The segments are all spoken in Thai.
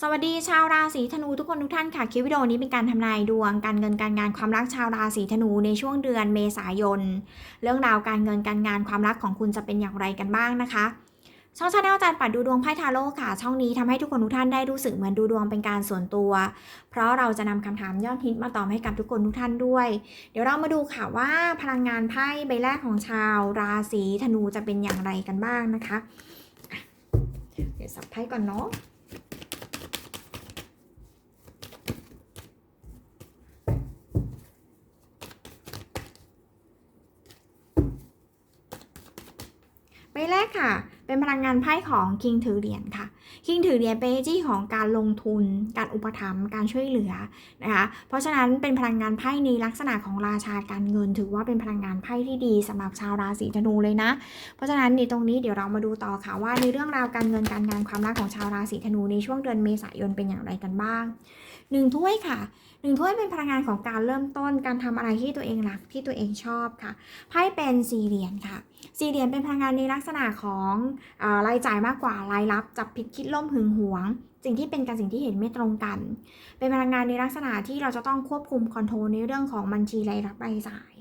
สวัสดีชาวราศีธนูทุกคนทุกท่านค่ะคลิปวิดีโอนี้เป็นการทำนายดวงการเงินการงานความรักชาวราศีธนูในช่วงเดือนเมษายน เรื่องราวการเงินการงานความรักของคุณจะเป็นอย่างไรกันบ้างนะคะ ช่องชาแนลอาจารย์ปัดดูดวงไพ่ทาโร่ค่ะ ช่องนี้ทำให้ทุกคนทุกท่านได้รู้สึกเหมือนดูดวงเป็นการส่วนตัว เพราะเราจะนำคำถามยอดฮิตมาตอบให้กับทุกคนทุกท่านด้วย เดี๋ยวเรามาดูค่ะว่าพลังงานไพ่ใบแรกของชาวราศีธนูจะเป็นอย่างไรกันบ้างนะคะอะเดี๋ยวสับไพ่ก่อนเนาะ ใบแรก ค่ะ เป็นพลังงานไพ่ของคิงถือเหรียญค่ะ คิงถือเหรียญเป็นจี้ของการลงทุน การอุปถัมภ์ การช่วยเหลือนะคะ เพราะฉะนั้นเป็นพลังงานไพ่ในลักษณะของราชาการเงิน ถือว่าเป็นพลังงานไพ่ที่ดีสำหรับชาวราศีธนูเลยนะ เพราะฉะนั้นในตรงนี้เดี๋ยวเรามาดูต่อค่ะว่าในเรื่องราวการเงินการงานความรักของชาวราศีธนูในช่วงเดือนเมษายนเป็นอย่างไรกันบ้างหนึ่งถ้วยค่ะหนึ่งถ้วยเป็นพลังงานของการเริ่มต้น การทำอะไรที่ตัวเองรักที่ตัวเองชอบค่ะไพ่เป็นสี่เหรียญค่ะ สี่เหรียญเป็นพลังงานในลักษณะของอารายจ่ายมากกว่ารายรับ จับผิดคิดล่มหึงหวง สิ่งที่เป็นกับสิ่งที่เห็นไม่ตรงกัน เป็นพลังงานในลักษณะที่เราจะต้องควบคุมคอนโทรลในเรื่องของบัญชีรายรับรายจ่าย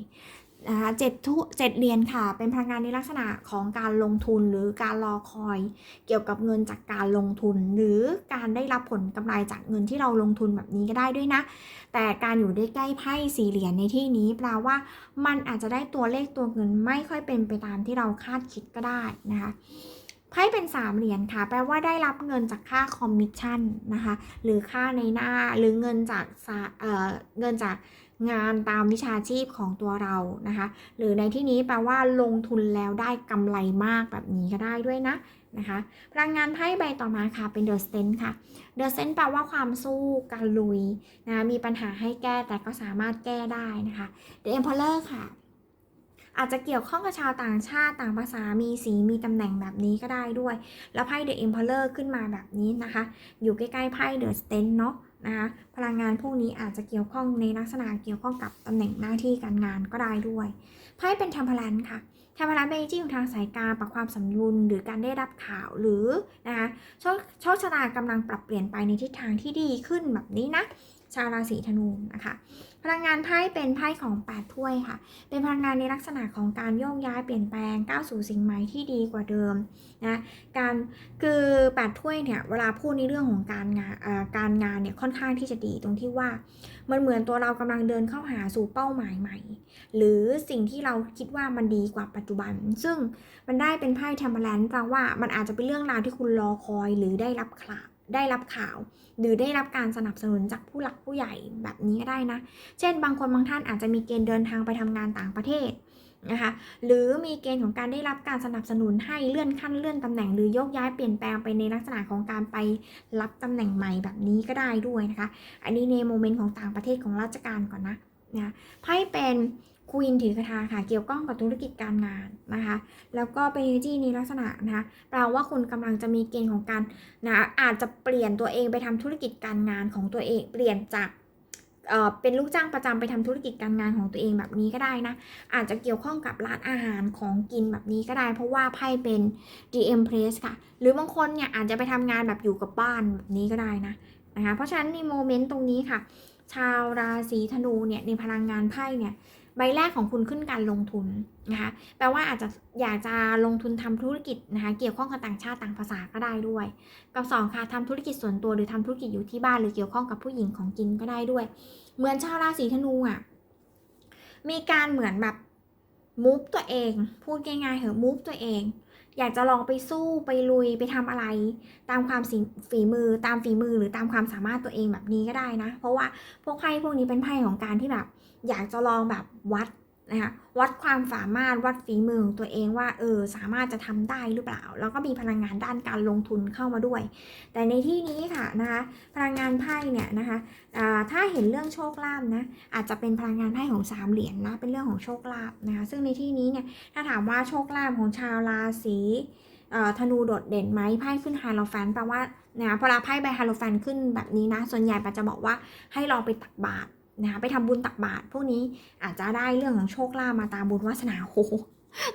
นะคะเจ็ดทุเจ็ดเหรียญค่ะ เป็นพลังงานในลักษณะของการลงทุนหรือการรอคอย เกี่ยวกับเงินจากการลงทุน หรือการได้รับผลกำไรจากเงินที่เราลงทุนแบบนี้ก็ได้ด้วยนะ แต่การอยู่ได้ใกล้ไพ่สี่เหรียญในที่นี้แปลว่ามันอาจจะได้ตัวเลขตัวเงินไม่ค่อยเป็นไปตามที่เราคาดคิดก็ได้นะคะไพ่เป็นสามเหรียญค่ะ แปลว่าได้รับเงินจากค่าคอมมิชชั่นนะคะ หรือค่าในหน้า หรือเงินจากเเงินจาก งานตามวิชาชีพของตัวเรานะคะ หรือในที่นี้แปลว่าลงทุนแล้วได้กำไรมากแบบนี้ก็ได้ด้วยนะนะคะพลังงานไพ่ใบต่อมาค่ะเป็นเดอะสเตนค่ะเดอะสเตนแปลว่าความสู้การลุยนะมีปัญหาให้แก้แต่ก็สามารถแก้ได้นะคะเดอะเอ็มพอลเลอร์ค่ะ อาจจะเกี่ยวข้องกับชาวต่างชาติต่างภาษามีสีมีตำแหน่งแบบนี้ก็ได้ด้วย แล้วไพ่เดอะเอ็มพอลเลอร์ขึ้นมาแบบนี้นะคะ อยู่ใกล้ๆไพ่เดอะสเตนเนาะ นะคะพลังงานพวกนี้อาจจะเกี่ยวข้องในลักษณะเกี่ยวข้องกับตำแหน่งหน้าที่การงานก็ได้ด้วยไพ่เป็นทัมพลันค่ะทัมพลันเป็นจี้ของทางสายการปรับความสมดุลหรือการได้รับข่าวหรือนะคะโชคโชคชะตากำลังปรับเปลี่ยนไปในทิศทางที่ดีขึ้นแบบนี้นะ ชาวราศีธนูนะคะพลังงานไพ่เป็นไพ่ของ8ถ้วยค่ะ เป็นพลังงานในลักษณะของการโยกย้ายเปลี่ยนแปลงก้าวสู่สิ่งใหม่ที่ดีกว่าเดิมนะการคือ8ถ้วยเนี่ยเวลาพูดในเรื่องของการงานเอ่อการงานเนี่ยค่อนข้างที่จะดีตรงที่ว่ามันเหมือนตัวเรากำลังเดินเข้าหาสู่เป้าหมายใหม่ หรือสิ่งที่เราคิดว่ามันดีกว่าปัจจุบัน ซึ่งมันได้เป็นไพ่เทมเ r ลนด์แปลว่ามันอาจจะเป็นเรื่องราวที่คุณรอคอยหรือได้รับข่าว ได้รับข่าว หรือได้รับการสนับสนุนจากผู้หลักผู้ใหญ่แบบนี้ก็ได้นะ เช่น บางคนบางท่านอาจจะมีเกณฑ์เดินทางไปทำงานต่างประเทศนะคะ หรือมีเกณฑ์ของการได้รับการสนับสนุนให้เลื่อนขั้นเลื่อนตำแหน่งหรือโยกย้ายเปลี่ยนแปลงไปในลักษณะของการไปรับตำแหน่งใหม่แบบนี้ก็ได้ด้วยนะคะ อันนี้ในโมเมนต์ของต่างประเทศของราชการก่อนนะนะไพ่เป็น ควีนถือกระทาค่ะ เกี่ยวข้องกับธุรกิจการงานนะคะ แล้วก็เป็นจี้ในลักษณะนะคะแปลว่าคุณกำลังจะมีเกณฑ์ของการนะอาจจะเปลี่ยนตัวเองไปทำธุรกิจการงานของตัวเอง เปลี่ยนจากเอ่อเป็นลูกจ้างประจำไปทำธุรกิจการงานของตัวเองแบบนี้ก็ได้นะ อาจจะเกี่ยวข้องกับร้านอาหารของกินแบบนี้ก็ได้ เพราะว่าไพ่เป็น DM Place ค่ะ หรือบางคนเนี่ยอาจจะไปทำงานแบบอยู่กับบ้านแบบนี้ก็ได้นะนะคะ เพราะฉะนั้นในโมเมนต์ตรงนี้ค่ะ ชาวราศีธนูเนี่ยในพลังงานไพ่เนี่ย ใบแรกของคุณขึ้นการลงทุนนะคะ แปลว่าอาจจะอยากจะลงทุนทำธุรกิจนะคะ เกี่ยวข้องกับต่างชาติต่างภาษาก็ได้ด้วย กับสองค่ะทำธุรกิจส่วนตัวหรือทำธุรกิจอยู่ที่บ้านหรือเกี่ยวข้องกับผู้หญิงของกินก็ได้ด้วย เหมือนชาวราศีธนูอะ มีการเหมือนแบบมูฟตัวเอง พูดง่ายๆเหอะมูฟตัวเอง อยากจะลองไปสู้ไปลุยไปทำอะไร ตามความฝีมือตามฝีมือหรือตามความสามารถตัวเองแบบนี้ก็ได้นะ เพราะว่าพวกไพ่พวกนี้เป็นไพ่ของการที่แบบ อยากจะลองแบบวัดนะคะวัดความสามารถวัดฝีมือของตัวเองว่าเออสามารถจะทำได้หรือเปล่า แล้วก็มีพลังงานด้านการลงทุนเข้ามาด้วย แต่ในที่นี้ค่ะนะคะพลังงานไพ่เนี่ยนะคะอ่าถ้าเห็นเรื่องโชคลาภนะอาจจะเป็นพลังงานไพ่ของสามเหรียญนะเป็นเรื่องของโชคลาภนะคะซึ่งในที่นี้เนี่ยถ้าถามว่าโชคลาภของชาวราศีธนูโดดเด่นไหมไพ่ขึ้นไฮโลแฟนแปลว่านะพอเราไพ่ใบไฮโลแฟนขึ้นแบบนี้นะส่วนใหญ่ปัจจะบอกว่าให้ลองไปตักบาตร นะคะไปทำบุญตักบาตรพวกนี้อาจจะได้เรื่องของโชคลาภมาตามบุญวาสนาโอ้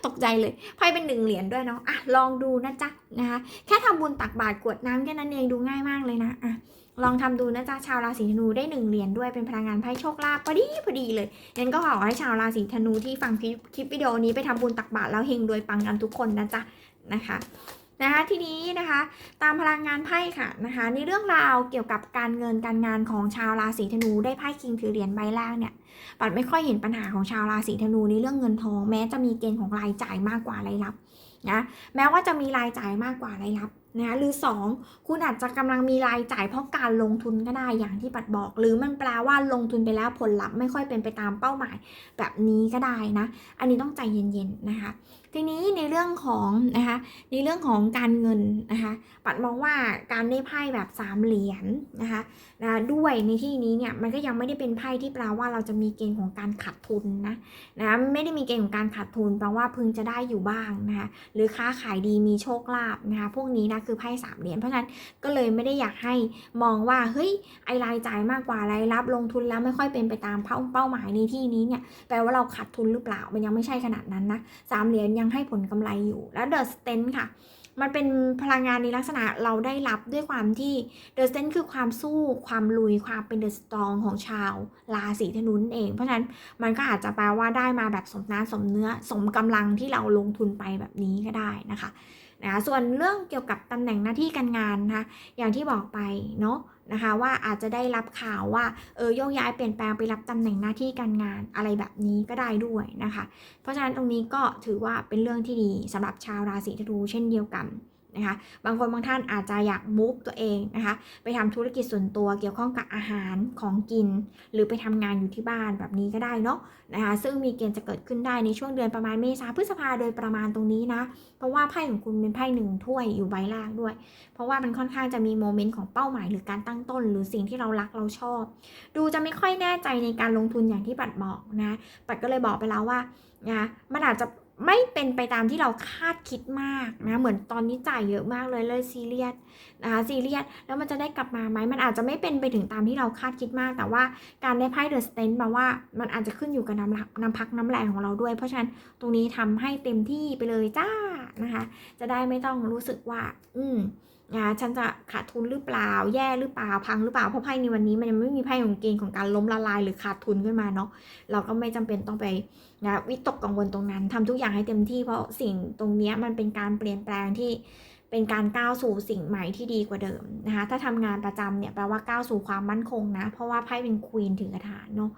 ตกใจเลยไพ่เป็นหนึ่งเหรียญด้วยเนาะอะลองดูนะจ๊ะนะคะแค่ทำบุญตักบาตรกวดน้ำแค่นั้นเองดูง่ายมากเลยนะอะลองทำดูนะจ๊ะชาวราศีธนูได้หนึ่งเหรียญด้วยเป็นพลังงานไพ่โชคลาภพอดีพอดีเลยงั้นก็ขอให้ชาวราศีธนูที่ฟังคลิปวิดีโอนี้ไปทำบุญตักบาตรแล้วเฮงรวยปังกันทุกคนนะจ๊ะนะคะ นะคะทีนี้นะคะตามพลังงานไพ่ค่ะนะคะในเรื่องราวเกี่ยวกับการเงินการงานของชาวราศีธนูได้ไพ่คิงถือเหรียญใบแรกเนี่ยปัดไม่ค่อยเห็นปัญหาของชาวราศีธนูในเรื่องเงินทองแม้จะมีเกณฑ์ของรายจ่ายมากกว่ารายรับนะแม้ว่าจะมีรายจ่ายมากกว่ารายรับนะหรือ 2 คุณอาจจะกำลังมีรายจ่ายเพราะการลงทุนก็ได้อย่างที่ปัดบอก หรือมันแปลว่าลงทุนไปแล้วผลลัพธ์ไม่ค่อยเป็นไปตามเป้าหมายแบบนี้ก็ได้นะ อันนี้ต้องใจเย็นๆนะคะ ทีนี้ในเรื่องของนะคะในเรื่องของการเงินนะคะปัดมองว่าการได้ไพ่แบบสามเหรียญนะคะนะด้วยในที่นี้เนี่ยมันก็ยังไม่ได้เป็นไพ่ที่แปลว่าเราจะมีเกณฑ์ของการขาดทุนนะนะไม่ได้มีเกณฑ์ของการขาดทุนแปลว่าพึงจะได้อยู่บ้างนะคะหรือค้าขายดีมีโชคลาภนะคะพวกนี้นะคือไพ่สามเหรียญเพราะฉะนั้นก็เลยไม่ได้อยากให้มองว่าเฮ้ยไอรายจ่ายมากกว่ารายรับลงทุนแล้วไม่ค่อยเป็นไปตามเป้าเป้าหมายในที่นี้เนี่ยแปลว่าเราขาดทุนหรือเปล่ามันยังไม่ใช่ขนาดนั้นนะสามเหรียญยังให้ผลกำไรอยู่ แล้วเดอะสเตนค่ะ มันเป็นพลังงานในลักษณะเราได้รับด้วยความที่เดอะสเตนคือความสู้ความลุยความเป็นเดอะสตรองของชาวราศีธนูนเอง เพราะฉะนั้นมันก็อาจจะแปลว่าได้มาแบบสมน้ำสมเนื้อสมกำลังที่เราลงทุนไปแบบนี้ก็ได้นะคะนะส่วนเรื่องเกี่ยวกับตำแหน่งหน้าที่การงานนะคะอย่างที่บอกไปเนาะ นะคะว่าอาจจะได้รับข่าวว่าเออโยกย้ายเปลี่ยนแปลงไปรับตำแหน่งหน้าที่การงานอะไรแบบนี้ก็ได้ด้วยนะคะ เพราะฉะนั้นตรงนี้ก็ถือว่าเป็นเรื่องที่ดีสำหรับชาวราศีธนูเช่นเดียวกัน นะคะ บางคนบางท่านอาจจะอยากมูฟตัวเองนะคะ ไปทำธุรกิจส่วนตัวเกี่ยวข้องกับอาหารของกิน หรือไปทำงานอยู่ที่บ้านแบบนี้ก็ได้เนาะนะคะ ซึ่งมีเกณฑ์จะเกิดขึ้นได้ในช่วงเดือนประมาณเมษาพฤษภาโดยประมาณตรงนี้นะ เพราะว่าไพ่ของคุณเป็นไพ่หนึ่งถ้วยอยู่ใบล่างด้วย เพราะว่ามันค่อนข้างจะมีโมเมนต์ของเป้าหมายหรือการตั้งต้น หรือสิ่งที่เรารักเราชอบ ดูจะไม่ค่อยแน่ใจในการลงทุนอย่างที่ปัดบอกนะปัดก็เลยบอกไปแล้วว่านะมันอาจจะ ไม่เป็นไปตามที่เราคาดคิดมากนะเหมือนตอนนี้จ่ายเยอะมากเลยเลยซีเรียสนะคะซีเรียสแล้วมันจะได้กลับมาไหมมันอาจจะไม่เป็นไปถึงตามที่เราคาดคิดมาก แต่ว่าการได้ไพ่เดอะสเตนแปลว่ามันอาจจะขึ้นอยู่กับน้ำน้ำพักน้ำแรงของเราด้วย เพราะฉะนั้นตรงนี้ทำให้เต็มที่ไปเลยจ้านะคะ จะได้ไม่ต้องรู้สึกว่า อืมนะฉันจะขาดทุนหรือเปล่า แย่หรือเปล่า พังหรือเปล่า เพราะไพ่ในวันนี้มันยังไม่มีไพ่ของเกณฑ์ของการล้มละลายหรือขาดทุนขึ้นมาเนาะ เราก็ไม่จำเป็นต้องไป นะวิตกกังวลตรงนั้นทำทุกอย่างให้เต็มที่เพราะสิ่งตรงนี้มันเป็นการเปลี่ยนแปลงที่เป็นการก้าวสู่สิ่งใหม่ที่ดีกว่าเดิมนะคะถ้าทำงานประจำเนี่ยแปลว่าก้าวสู่ความมั่นคงนะ เพราะว่าไพ่เป็นควีนถึงกระฐานเนาะ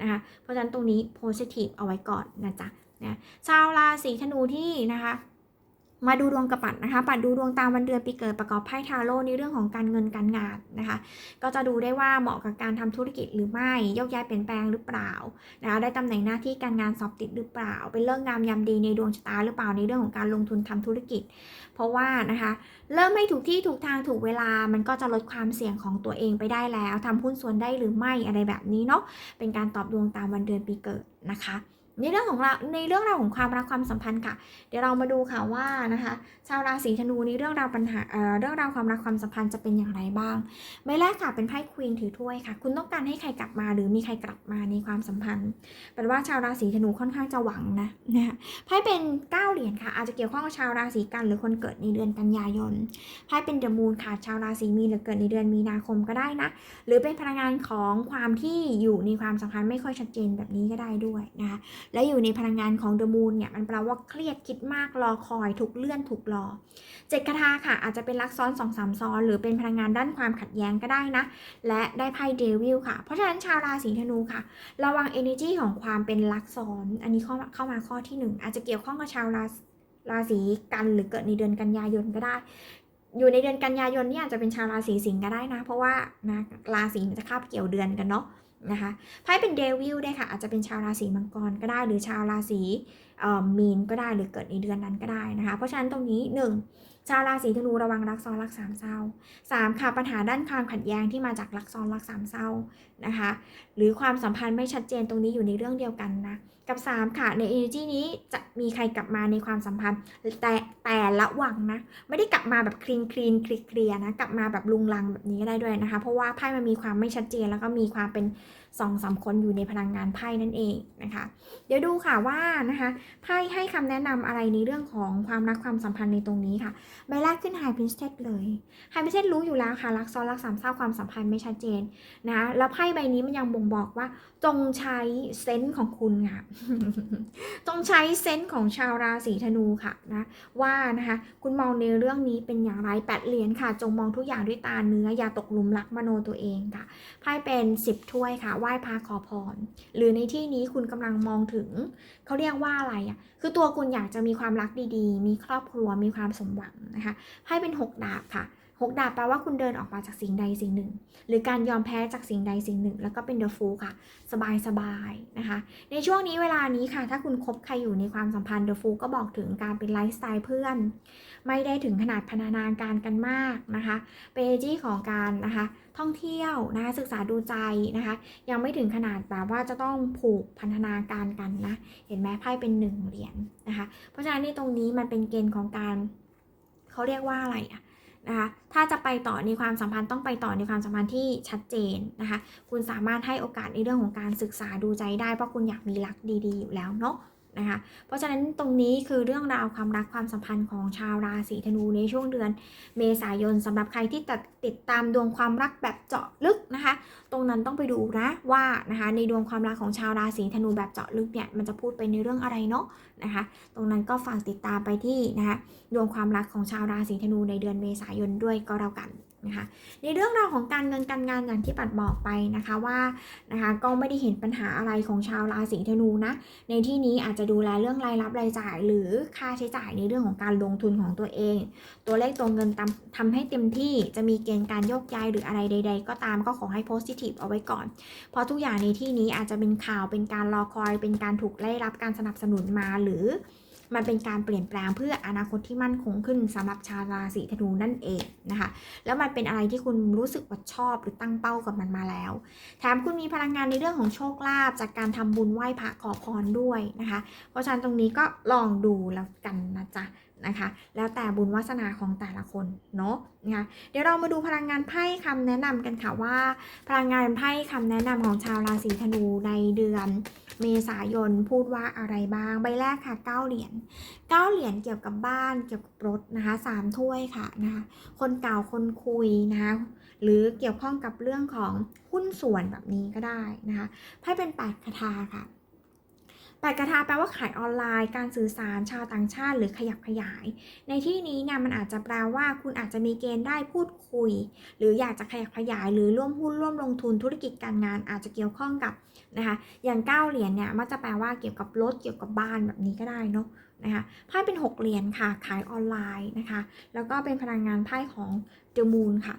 นะคะเพราะฉะนั้นตรงนี้โพสิทีฟเอาไว้ก่อนนะจ๊ะนะชาวราศีธนูที่นะคะ มาดูดวงกับปัดนะคะปัดดูดวงตามวันเดือนปีเกิดประกอบไพ่ทาโร่ในเรื่องของการเงินการงานนะคะ ก็จะดูได้ว่าเหมาะกับการทำธุรกิจหรือไม่ยกย้ายเปลี่ยนแปลงหรือเปล่านะคะได้ตำแหน่งหน้าที่การงานสอบติดหรือเปล่า เป็นเรื่องงามยามดีในดวงชะตาหรือเปล่าในเรื่องของการลงทุนทำธุรกิจ เพราะว่านะคะเริ่มไม่ถูกที่ถูกทางถูกเวลามันก็จะลดความเสี่ยงของตัวเองไปได้แล้วทำหุ้นส่วนได้หรือไม่อะไรแบบนี้เนาะเป็นการตอบดวงตามวันเดือนปีเกิดนะคะ ในเรื่องของเราในเรื่องราวของความรักความสัมพันธ์ค่ะ เดี๋ยวเรามาดูค่ะว่านะคะ ชาวราศีธนูในเรื่องราวปัญหาเอ่อเรื่องราวความรักความสัมพันธ์จะเป็นอย่างไรบ้างใบแรกค่ะเป็นไพ่ควีนถือถ้วยค่ะ คุณต้องการให้ใครกลับมาหรือมีใครกลับมาในความสัมพันธ์แปลว่าชาวราศีธนูค่อนข้างจะหวังนะนะคะไพ่เป็น9เหรียญค่ะ อาจจะเกี่ยวข้องกับชาวราศีกันหรือคนเกิดในเดือนกันยายนไพ่เป็นเดอะมูนค่ะ ชาวราศีมีนหรือเกิดในเดือนมีนาคมก็ได้นะ หรือเป็นพลังงานของความที่อยู่ในความสัมพันธ์ไม่ค่อยชัดเจนแบบนี้ก็ได้ด้วยนะคะและอยู่ในพลังงานของเดอะมูนเนี่ยมันแปลว่าเครียดคิดมากรอคอยถูกเลื่อนถูกรอเจ็ดคาถาค่ะ อาจจะเป็นรักซ้อนสองสามซ้อน หรือเป็นพลังงานด้านความขัดแย้งก็ได้นะ และได้ไพ่เดวิลค่ะ เพราะฉะนั้นชาวราศีธนูค่ะ ระวัง energy ของความเป็นรักซ้อน อันนี้เข้าเข้ามาข้อที่หนึ่งอาจจะเกี่ยวข้องกับชาวราราศีกันหรือเกิดในเดือนกันยายนก็ได้ อยู่ในเดือนกันยายนนี่อาจจะเป็นชาวราศีสิงห์ก็ได้นะ เพราะว่านะราศีมันจะคาบเกี่ยวเดือนกันเนาะ นะคะไพ่เป็นเดวิลได้ค่ะ อาจจะเป็นชาวราศีมังกรก็ได้ หรือชาวราศีมีนก็ได้หรือเกิดในเดือนนั้นก็ได้นะคะ เพราะฉะนั้นตรงนี้ 1. ชาวราศีธนูระวังรักซ้อนรักสามเศร้า 3. ค่ะปัญหาด้านความขัดแย้งที่มาจากรักซ้อนรักสามเศร้านะคะ หรือความสัมพันธ์ไม่ชัดเจนตรงนี้อยู่ในเรื่องเดียวกันนะ กับ 3 ค่ะ ใน energy นี้จะมีใครกลับมาในความสัมพันธ์ แต่แต่ระวังนะ ไม่ได้กลับมาแบบคลีนคลีนคลีเคลียนะ กลับมาแบบลุงลังแบบนี้ก็ได้ด้วยนะคะ เพราะว่าไพ่มันมีความไม่ชัดเจนแล้วก็มีความเป็น สองสามคนอยู่ในพลังงานไพ่นั่นเองนะคะ เดี๋ยวดูค่ะว่านะคะไพ่ให้คำแนะนำอะไรในเรื่องของความรักความสัมพันธ์ในตรงนี้ค่ะ ใบแรกขึ้น High Priestess เลย High Priestess รู้อยู่แล้วค่ะ รักซ้อนรักสามเศร้าความสัมพันธ์ไม่ชัดเจนนะแล้วไพ่ใบนี้มันยังบ่งบอกว่า จงใช้เซนส์ของคุณค่ะ จงใช้เซนส์ของชาวราศีธนูค่ะนะว่านะคะคุณมองในเรื่องนี้เป็นอย่างไรแปดเหรียญค่ะ จงมองทุกอย่างด้วยตาเนื้ออย่าตกหลุมรักมโนตัวเองค่ะไพ่เป็น10ถ้วยค่ะว้พระขอพร หรือในที่นี้คุณกำลังมองถึง เขาเรียกว่าอะไรอะ คือตัวคุณอยากจะมีความรักดีๆ มีครอบครัวมีความสมหวังนะคะไพ่เป็น 6 ดาบค่ะ 6ดาบแปลว่าคุณเดินออกมาจากสิ่งใดสิ่งหนึ่ง หรือการยอมแพ้จากสิ่งใดสิ่งหนึ่ง แล้วก็เป็นเดอะฟูค่ะ สบายสบายๆนะคะ ในช่วงนี้เวลานี้ค่ะ ถ้าคุณคบใครอยู่ในความสัมพันธ์เดอะฟูก็บอกถึงการเป็นไลฟ์สไตล์เพื่อน ไม่ได้ถึงขนาดพันธนาการกันมากนะคะเป็นเอจี้ของการนะคะ ท่องเที่ยวนะคะศึกษาดูใจนะคะ ยังไม่ถึงขนาดแบบว่าจะต้องผูกพันธนาการกันนะ เห็นไหมไพ่เป็นหนึ่งเหรียญนะคะ เพราะฉะนั้นในตรงนี้มันเป็นเกณฑ์ของการเขาเรียกว่าอะไรอะ นะคะถ้าจะไปต่อในความสัมพันธ์ต้องไปต่อในความสัมพันธ์ที่ชัดเจนนะคะคุณสามารถให้โอกาสในเรื่องของการศึกษาดูใจได้เพราะคุณอยากมีรักดี ๆ อยู่แล้วเนาะ นะคะ เพราะฉะนั้นตรงนี้คือเรื่องราวความรักความสัมพันธ์ของชาวราศีธนูในช่วงเดือน เมษายนสำหรับใครที่ติดติดตามดวงความรักแบบเจาะลึกนะคะ ตรงนั้นต้องไปดูนะว่านะคะในดวงความรักของชาวราศีธนูแบบเจาะลึกเนี่ยมันจะพูดไปในเรื่องอะไรเนาะนะคะ ตรงนั้นก็ฝากติดตามไปที่นะคะดวงความรักของชาวราศีธนูในเดือนเมษายนด้วยก็แล้วกัน นะคะ ในเรื่องราวของการเงินการงานอย่างที่ปัดบอกไปนะคะว่านะคะก็ไม่ได้เห็นปัญหาอะไรของชาวราศีธนูนะ ในที่นี้อาจจะดูแลเรื่องรายรับรายจ่าย หรือค่าใช้จ่ายในเรื่องของการลงทุนของตัวเอง ตัวเลขตัวเงินทำทำให้เต็มที่จะมีเกณฑ์การโยกย้ายหรืออะไรใด ๆ ก็ตามก็ขอให้ positive เอาไว้ก่อน เพราะทุกอย่างในที่นี้อาจจะเป็นข่าวเป็นการรอคอย เป็นการถูกได้รับการสนับสนุนมาหรือ มันเป็นการเปลี่ยนแปลงเพื่ออนาคตที่มั่นคงขึ้นสำหรับชาวราศีธนูนั่นเองนะคะ แล้วมันเป็นอะไรที่คุณรู้สึกว่าชอบหรือตั้งเป้ากับมันมาแล้ว แถมคุณมีพลังงานในเรื่องของโชคลาภจากการทำบุญไหว้พระขอพรด้วยนะคะ เพราะฉะนั้นตรงนี้ก็ลองดูแล้วกันนะจ๊ะ นะคะ แล้วแต่บุญวาสนาของแต่ละคนเนาะนะคะเดี๋ยวเรามาดูพลังงานไพ่คำแนะนำกันค่ะว่า พลังงานไพ่คำแนะนำของชาวราศีธนูในเดือนเมษายนพูดว่าอะไรบ้าง ใบแรกค่ะ 9 เหรียญ9เหรียญเกี่ยวกับบ้านเกี่ยวกับรถนะคะสามถ้วยค่ะนะคะคนเก่าคนคุยนะคะหรือเกี่ยวข้องกับเรื่องของหุ้นส่วนแบบนี้ก็ได้นะคะไพ่เป็นแปดคาถาค่ะ แปดกระทาแปลว่าขายออนไลน์ การสื่อสารชาวต่างชาติหรือขยับขยาย ในที่นี้เนี่ยมันอาจจะแปลว่าคุณอาจจะมีเกณฑ์ได้พูดคุย หรืออยากจะขยับขยาย หรือร่วมหุ้นร่วมลงทุนธุรกิจการงานอาจจะเกี่ยวข้องกับนะคะอย่างเก้าเหรียญเนี่ยมักจะแปลว่าเกี่ยวกับรถเกี่ยวกับบ้านแบบนี้ก็ได้เนาะนะคะไพ่เป็น 6 เหรียญค่ะ ขายออนไลน์นะคะ แล้วก็เป็นพลังงานไพ่ของเดอะมูนค่ะ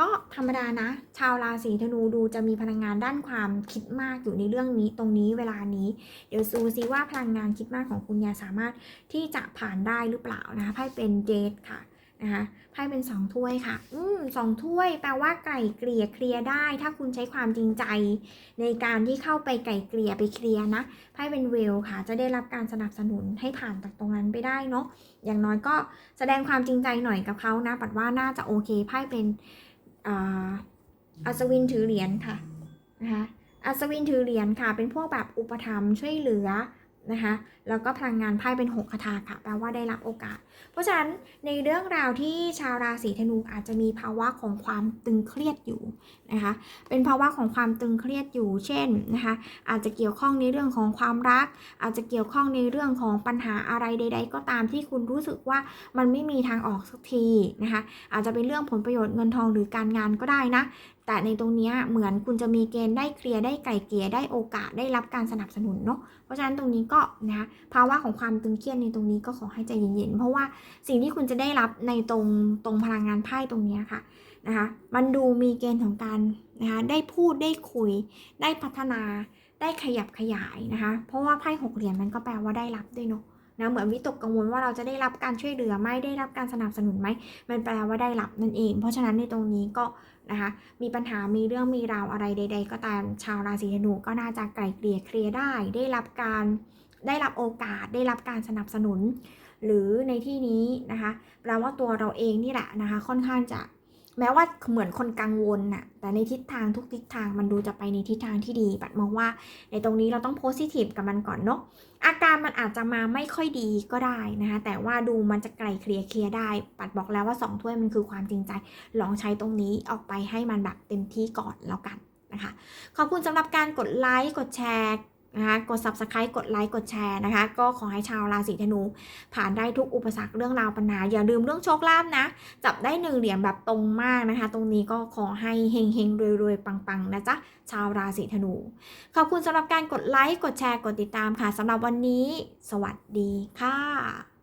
ก็ธรรมดานะ ชาวราศีธนูดูจะมีพลังงานด้านความคิดมากอยู่ในเรื่องนี้ตรงนี้เวลานี้ เดี๋ยวดูซิว่าพลังงานคิดมากของคุณยาสามารถที่จะผ่านได้หรือเปล่านะคะไพ่เป็นเดทค่ะนะคะไพ่เป็นสองถ้วยค่ะ อืมสองถ้วยแปลว่าไก่เกลี่ยเคลียร์ได้ ถ้าคุณใช้ความจริงใจ ในการที่เข้าไปไก่เกลี่ยไปเคลียร์นะ ไพ่เป็นเวลค่ะ จะได้รับการสนับสนุนให้ผ่านจากตรงนั้นไปได้เนาะ อย่างน้อยก็แสดงความจริงใจหน่อยกับเขานะ ปัดว่าน่าจะโอเค ไพ่เป็น อาอัศวินถือเหรียญค่ะนะคะอัศวินถือเหรียญค่ะ เป็นพวกแบบอุปธรรมช่วยเหลือ นะคะแล้วก็พลังงานไพ่เป็นหกคาถาค่ะแปลว่าได้รับโอกาส เพราะฉะนั้นในเรื่องราวที่ชาวราศีธนูอาจจะมีภาวะของความตึงเครียดอยู่นะคะเป็นภาวะของความตึงเครียดอยู่ เช่นนะคะอาจจะเกี่ยวข้องในเรื่องของความรัก อาจจะเกี่ยวข้องในเรื่องของปัญหาอะไรใด ๆ ก็ตามที่คุณรู้สึกว่ามันไม่มีทางออกสักทีนะคะอาจจะเป็นเรื่องผลประโยชน์เงินทองหรือการงานก็ได้นะ แต่ในตรงนี้เหมือนคุณจะมีเกณฑ์ได้เคลียร์ได้ไกล่เกลี่ยได้โอกาสได้รับการสนับสนุนเนาะเพราะฉะนั้นตรงนี้ก็นะภาวะของความตึงเครียดในตรงนี้ก็ขอให้ใจเย็นๆเพราะว่าสิ่งที่คุณจะได้รับในตรงตรงพลังงานไพ่ตรงนี้ค่ะนะคะมันดูมีเกณฑ์ของการนะคะได้พูดได้คุย ได้พัฒนาได้ขยับขยายนะคะ เพราะว่าไพ่หกเหรียญมันก็แปลว่าได้รับด้วยเนาะ นะเหมือนวิตกกังวลว่าเราจะได้รับการช่วยเหลือไหมได้รับการสนับสนุนไหมมันแปลว่าได้รับนั่นเอง เพราะฉะนั้นในตรงนี้ก็นะคะมีปัญหามีเรื่องมีราวอะไรใด ๆ ก็ตามชาวราศีธนูก็น่าจะไกลเกลี่ยเคลียร์ได้ ได้รับการได้รับโอกาสได้รับการสนับสนุน หรือในที่นี้นะคะแปลว่าตัวเราเองนี่แหละนะคะค่อนข้างจะ แม้ว่าเหมือนคนกังวลน่ะ แต่ในทิศทางทุกทิศทางมันดูจะไปในทิศทางที่ดี ปัดมองว่า ในตรงนี้เราต้องโพสิทีฟกับมันก่อนเนาะ อาการมันอาจจะมาไม่ค่อยดีก็ได้นะคะ แต่ว่าดูมันจะไกลเคลียร์เคลียร์ได้ ปัดบอกแล้วว่า 2 ถ้วยมันคือความจริงใจ ลองใช้ตรงนี้ออกไปให้มันแบบเต็มที่ก่อนแล้วกันนะคะ ขอบคุณสำหรับการกดไลค์ กดแชร์ นะคะกด subscribe กดไลค์กดแชร์นะคะ ก็ขอให้ชาวราศีธนู ผ่านได้ทุกอุปสรรคเรื่องราวปัญหา อย่าลืมเรื่องโชคลาภนะ จับได้หนึ่งเหรียญแบบตรงมากนะคะ ตรงนี้ก็ขอให้เฮงเฮงรวยรวยๆปังๆ นะจ๊ะ ชาวราศีธนู ขอบคุณสำหรับการกดไลค์กดแชร์กดติดตามค่ะสำหรับวันนี้ สวัสดีค่ะ